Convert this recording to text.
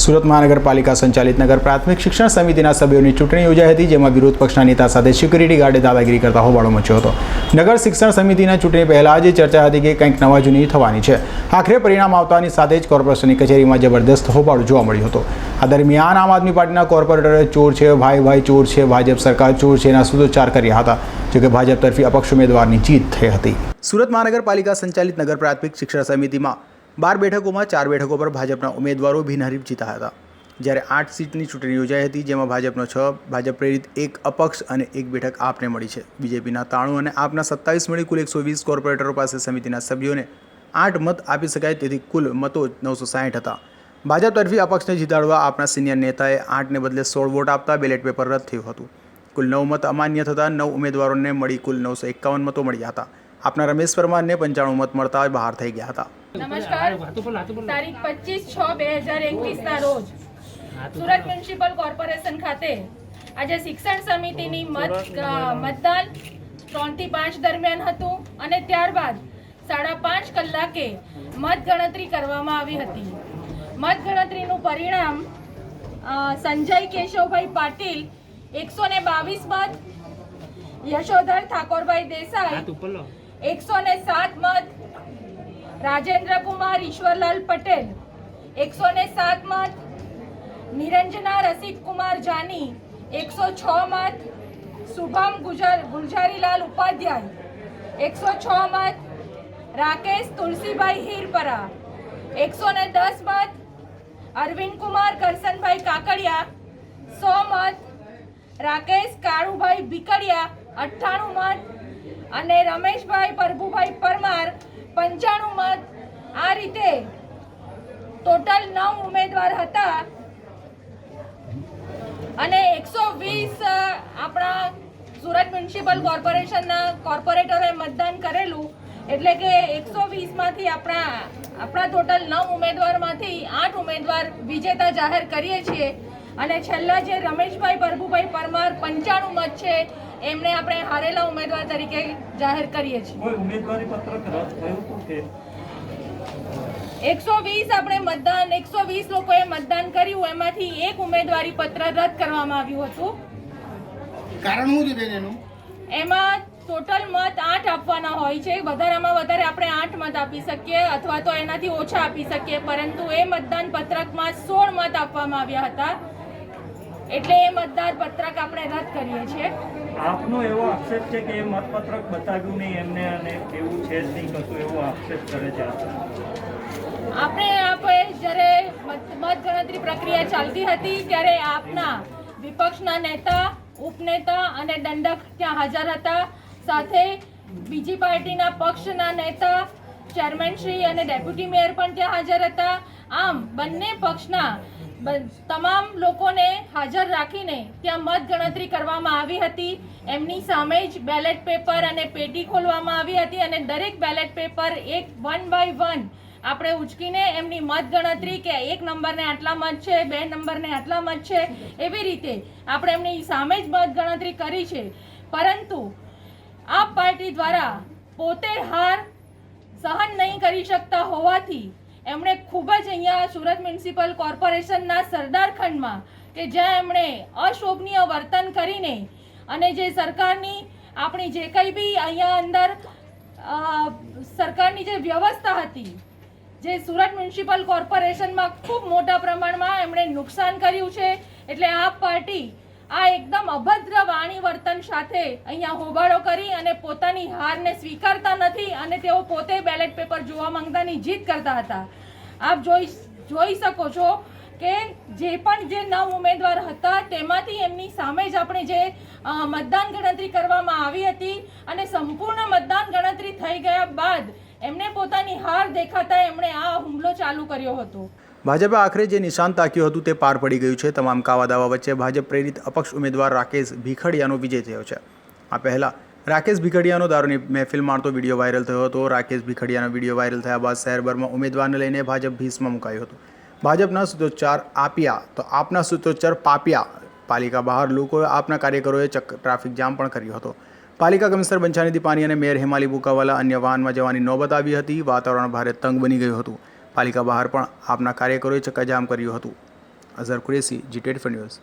સુરત મહાનગરપાલિકા સંચાલિત નગર પ્રાથમિક શિક્ષણ સમિતિના સભ્યોની ચૂંટણી યોજાઈ હતી, જેમાં વિરોધ પક્ષના નેતા સાથે સિક્યુરિટી ગાર્ડે દાદાગીરી કરતા હોબાળો મચ્યો હતો. નગર શિક્ષણ સમિતિના ચૂંટણી પહેલાં જ ચર્ચા હતી કે કંઈક નવા જૂની થવાની છે. આખરે પરિણામ આવતાની સાથે જ કોર્પોરેશનની કચેરીમાં જબરદસ્ત હોબાળો જોવા મળ્યો હતો. આ દરમિયાન આમ આદમી પાર્ટીના કોર્પોરેટરે ચોર છે, ભાઈ ભાઈ ચોર છે, ભાજપ સરકાર ચોર છે એના સૂત્રોચ્ચાર કર્યા હતા જોકે ભાજપ તરફી અપક્ષ ઉમેદવારની જીત થઈ હતી. સુરત મહાનગરપાલિકા સંચાલિત નગર પ્રાથમિક શિક્ષણ સમિતિમાં બાર બેઠકોમાં ચાર બેઠકો પર ભાજપના ઉમેદવારો બિનહરીફ જીતા હતા. જ્યારે આઠ સીટની ચૂંટણી યોજાઈ હતી, જેમાં ભાજપનો છ, ભાજપ પ્રેરિત એક અપક્ષ અને એક બેઠક આપને મળી છે. બીજેપીના તાણું અને આપના સત્તાવીસ મળી કુલ એકસો વીસ કોર્પોરેટરો પાસે સમિતિના સભ્યોને આઠ મત આપી શકાય તેથી કુલ મતો નવસો સાઠ હતા. ભાજપ તરફી અપક્ષને જીતાડવા આપના સિનિયર નેતાએ આઠને બદલે સોળ વોટ આપતા બેલેટ પેપર રદ થયું હતું. કુલ નવ મત અમાન્ય થતાં નવ ઉમેદવારોને મળી કુલ નવસો એકાવન મતો મળ્યા હતા. આપના રમેશ પરમારને પંચાણું મત મળતા બહાર થઈ ગયા હતા. નમસ્કાર. તારીખ પચીસ છ બે હજાર એકવીસ ના રોજ સુરત મ્યુનિસિપલ કોર્પોરેશન ખાતે આજે શિક્ષણ સમિતિની મત મતદાન ત્રણથી પાંચ દરમિયાન હતું અને ત્યારબાદ સાડા પાંચ કલાકે મત ગણતરી કરવામાં આવી હતી. મત ગણતરીનું પરિણામ સંજય કેશવભાઈ પાટીલ એકસો ને બાવીસ મત યશોધર ઠાકોરભાઈ દેસાઈ એકસો ને સાત મત રાજેન્દ્ર કુમાર ઈશ્વરલાલ પટેલ, એકસો ને સાત મત. નિરંજના રસિક કુમાર જાની, એકસો છ મત. શુભમ ગુજર ગુલઝારીલાલ ઉપાધ્યાય, એકસો છ મત. રાકેશ તુલસીભાઈ હીરપરા, એકસો ને દસ મત. અરવિંદ કુમાર કરસનભાઈ કાકડિયા, સો મત. રાકેશ કાળુભાઈ ભીકડિયા, અઠ્ઠાણું મત. અને રમેશભાઈ પ્રભુભાઈ પરમાર પંચાણું મત આ રીતે ટોટલ નવ ઉમેદવાર હતા. અને એકસો વીસ આપણા સુરત મ્યુનિસિપલ કોર્પોરેશનના કોર્પોરેટરોએ મતદાન કરેલું. એટલે કે એકસો વીસમાંથી આપણા આપણા ટોટલ નવ ઉમેદવારમાંથી આઠ ઉમેદવાર વિજેતા જાહેર કરીએ છીએ. અને છેલ્લા જે રમેશભાઈ, પ્રભુભાઈ પરમાર પંચાણું મત છે એમને આપણે હારેલા ઉમેદવાર તરીકે જાહેર કરીએ છીએ. કોઈ ઉમેદવારી પત્રક રદ થયું હતું કે? એકસો વીસ આપણે મતદાન એકસો વીસ લોકોએ મતદાન કર્યું એમાંથી એક ઉમેદવારી પત્ર રદ કરવામાં આવ્યું હતું. કારણ શું છે બેન એનું? એમાં ટોટલ મત આઠ આપવાના હોય છે. વધારામાં વધારે આપણે આઠ મત આપી શકીએ અથવા તો એનાથી ઓછા આપી શકીએ. પરંતુ એ મતદાન પત્રકમાં સોળ મત આપવામાં આવ્યા હતા. એટલે એ મતદાર પત્રક આપણે રદ કરીએ છીએ. આપનો એવો આક્ષેપ છે કે એ મતપત્રક બતાવ્યું નહીં એમને અને એવું છે જ નહીં કશું એવો આક્ષેપ કરે છે આપણે આપણે જ્યારે મત મત ગણતરી પ્રક્રિયા ચાલતી હતી ત્યારે આપના વિપક્ષના નેતા ઉપનેતા અને દંડક ત્યાં હાજર હતા. સાથે બીજી પાર્ટીના પક્ષના નેતા ચેરમેનશ્રી અને ડેપ્યુટી મેયર પણ ત્યાં હાજર હતા. આમ બંને પક્ષના તમામ લોકોને હાજર રાખીને ત્યાં મત ગણતરી કરવામાં આવી હતી. એમની સામે જ બેલેટ પેપર અને પેટી ખોલવામાં આવી હતી અને દરેક બેલેટ પેપર એક વન બાય વન આપણે ઉચકીને એમની મત ગણતરી કે એક નંબરને આટલા મત છે, બે નંબરને આટલા મત છે, એવી રીતે આપણે એમની સામે જ મત ગણતરી કરી છે. પરંતુ આ પાર્ટી દ્વારા પોતે હાર સહન નહીં કરી શકતા હોવાથી એમણે ખૂબ જ અહીંયા સુરત મ્યુનિસિપલ કોર્પોરેશનના સરદાર ખંડમાં કે જ્યાં એમણે અશોભનીય વર્તન કરીને અને જે સરકારની આપણી જે કંઈ બી અહીંયા અંદર સરકારની જે વ્યવસ્થા હતી, જે સુરત મ્યુનિસિપલ કોર્પોરેશનમાં ખૂબ મોટા પ્રમાણમાં એમણે નુકસાન કર્યું છે, એટલે આ પાર્ટી આ એકદમ અભદ્ર વાણી વર્તન સાથે અહીંયા હોબાળો કરી અને પોતાની હારને સ્વીકારતા નથી અને તેઓ પોતે બેલેટ પેપર જોવા માંગતાની જીત કરતા હતા. આપ જોઈ જોઈ શકો છો કે જે પણ જે નવ ઉમેદવાર હતા, તેમાંથી એમની સામે જ આપણે જે મતદાન ગણતરી કરવામાં આવી હતી અને સંપૂર્ણ મતદાન ગણતરી થઈ ગયા બાદ એમને પોતાની હાર દેખાતા એમણે આ હુમલો ચાલુ કર્યો હતો. ભાજપે આખરે જે નિશાન તાક્યું હતું તે પાર પડી ગયું છે. તમામ કાવા દાવા વચ્ચે ભાજપ પ્રેરિત અપક્ષ ઉમેદવાર રાકેશ ભીખડિયાનો વિજય થયો છે. આ પહેલાં રાકેશ ભીખડિયાનો દારૂની મહેફિલ મારતો વીડિયો વાયરલ થયો હતો. રાકેશ ભીખડિયાનો વીડિયો વાયરલ થયા બાદ શહેરભરમાં ઉમેદવારને લઈને ભાજપ ભીસમાં મુકાયું હતું. ભાજપના સૂત્રોચ્ચાર આપ્યા તો આપના સૂત્રોચ્ચાર પાપ્યા. પાલિકા બહાર લોકોએ આપના કાર્યકરોએ ટ્રાફિક જામ પણ કર્યો હતો. પાલિકા કમિશનર બંછાનિધિ પાની અને મેયર હેમાલી બુકાવાલા અન્ય વાહનમાં જવાની નોબત આવી હતી. વાતાવરણ ભારે તંગ બની ગયું હતું. પાલિકા બહાર પણ આપના કાર્યકરોએ ચક્કાજામ કર્યું હતું. Azhar Qureshi ji twenty news